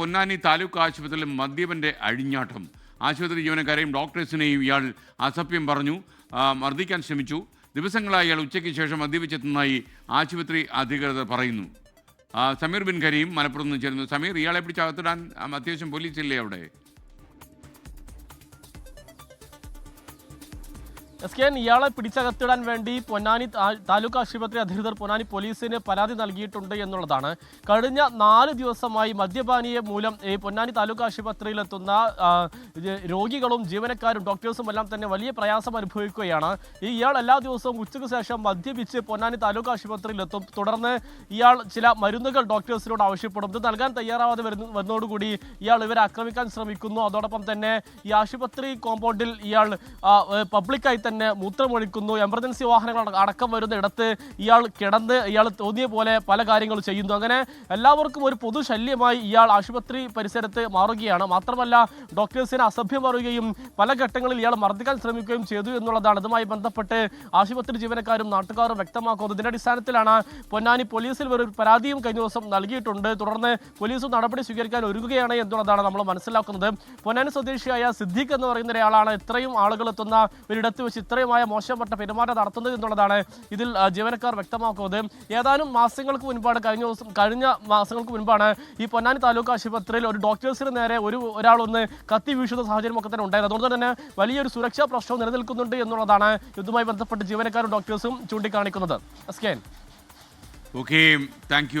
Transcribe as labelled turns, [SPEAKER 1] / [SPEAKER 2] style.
[SPEAKER 1] പൊന്നാനി താലൂക്ക് ആശുപത്രിയിൽ മദ്യപന്റെ അഴിഞ്ഞാട്ടം. ആശുപത്രി ജീവനക്കാരെയും ഡോക്ടേഴ്സിനെയും ഇയാൾ അസഭ്യം പറഞ്ഞു. മർദ്ദിക്കാൻ ശ്രമിച്ചു. ദിവസങ്ങളായി ഇയാൾ ഉച്ചയ്ക്ക് ശേഷം മദ്യപിച്ചെത്തുന്നതായി ആശുപത്രി അധികൃതർ പറയുന്നു. സമീർ ബിൻ കരീം മലപ്പുറത്ത് നിന്ന് ചേരുന്നു. സമീർ ഇയാളെ പിടിച്ച് അകത്തിടാൻ അത്യാവശ്യം പോലീസില്ലേ അവിടെ?
[SPEAKER 2] എസ് കെ എൻ ഇയാളെ പിടിച്ചകത്തിടാൻ വേണ്ടി പൊന്നാനി താലൂക്ക് ആശുപത്രി അധികൃതർ പൊന്നാനി പോലീസിന് പരാതി നൽകിയിട്ടുണ്ട് എന്നുള്ളതാണ്. കഴിഞ്ഞ നാല് ദിവസമായി മദ്യപാനീയ മൂലം ഈ പൊന്നാനി താലൂക്ക് ആശുപത്രിയിലെത്തുന്ന രോഗികളും ജീവനക്കാരും ഡോക്ടേഴ്സും എല്ലാം തന്നെ വലിയ പ്രയാസം അനുഭവിക്കുകയാണ്. ഈ ഇയാൾ എല്ലാ ദിവസവും ഉച്ചയ്ക്ക് ശേഷം മദ്യപിച്ച് പൊന്നാനി താലൂക്ക് ആശുപത്രിയിലെത്തും. തുടർന്ന് ഇയാൾ ചില മരുന്നുകൾ ഡോക്ടേഴ്സിനോട് ആവശ്യപ്പെടും. ഇത് നൽകാൻ തയ്യാറാവാതെ വരുന്ന വന്നതോടുകൂടി ഇയാൾ ഇവരെ ആക്രമിക്കാൻ ശ്രമിക്കുന്നു. അതോടൊപ്പം തന്നെ ഈ ആശുപത്രി കോമ്പൗണ്ടിൽ ഇയാൾ പബ്ലിക്കായി തന്നെ മൂത്രമൊഴിക്കുന്നു. എമർജൻസി വാഹനങ്ങൾ അടക്കം വരുന്ന ഇടത്ത് ഇയാൾ കിടന്ന് ഇയാൾ തോന്നിയ പോലെ പല കാര്യങ്ങളും ചെയ്യുന്നു. അങ്ങനെ എല്ലാവർക്കും ഒരു പൊതു ശല്യമായി ഇയാൾ ആശുപത്രി പരിസരത്ത് മാറുകയാണ്. മാത്രമല്ല ഡോക്ടേഴ്സിനെ അസഭ്യം പറയുകയും പല ഘട്ടങ്ങളിൽ ഇയാൾ മർദ്ദിക്കാൻ ശ്രമിക്കുകയും ചെയ്തു എന്നുള്ളതാണ്. ഇതുമായി ബന്ധപ്പെട്ട് ആശുപത്രി ജീവനക്കാരും നാട്ടുകാരും വ്യക്തമാക്കുന്നത്. ഇതിന്റെ അടിസ്ഥാനത്തിലാണ് പൊന്നാനി പോലീസിൽ ഒരു പരാതിയും കഴിഞ്ഞ ദിവസം നൽകിയിട്ടുണ്ട്. തുടർന്ന് പോലീസ് നടപടി സ്വീകരിക്കാൻ ഒരുങ്ങുകയാണ് എന്നുള്ളതാണ് നമ്മൾ മനസ്സിലാക്കുന്നത്. പൊന്നാനി സ്വദേശിയായ സിദ്ദീഖ് എന്ന് പറയുന്ന ഒരാളാണ് ഇത്രയും ആളുകൾ എത്തുന്ന ഒരിടത്ത് വെച്ച് ഇത്രയുമായ മോശപ്പെട്ട പെരുമാറ്റം നടത്തുന്നത് എന്നുള്ളതാണ് ഇതിൽ ജീവനക്കാർ വ്യക്തമാക്കുന്നത്. ഏതാനും മാസങ്ങൾക്ക് മുൻപാണ് കഴിഞ്ഞ ദിവസം കഴിഞ്ഞ മാസങ്ങൾക്ക് മുൻപാണ് ഈ പൊന്നാനി താലൂക്ക് ആശുപത്രിയിൽ ഒരു ഡോക്ടേഴ്സിന് നേരെ ഒരു ഒരാൾ ഒന്ന് കത്തി വീശുന്ന സാഹചര്യം ഒക്കെ തന്നെ ഉണ്ടായത്. അതുകൊണ്ട് തന്നെ വലിയൊരു സുരക്ഷാ പ്രശ്നം നിലനിൽക്കുന്നുണ്ട് എന്നുള്ളതാണ് ഇതുമായി ബന്ധപ്പെട്ട് ജീവനക്കാരും ഡോക്ടേഴ്സും ചൂണ്ടിക്കാണിക്കുന്നത്.
[SPEAKER 1] Okay thank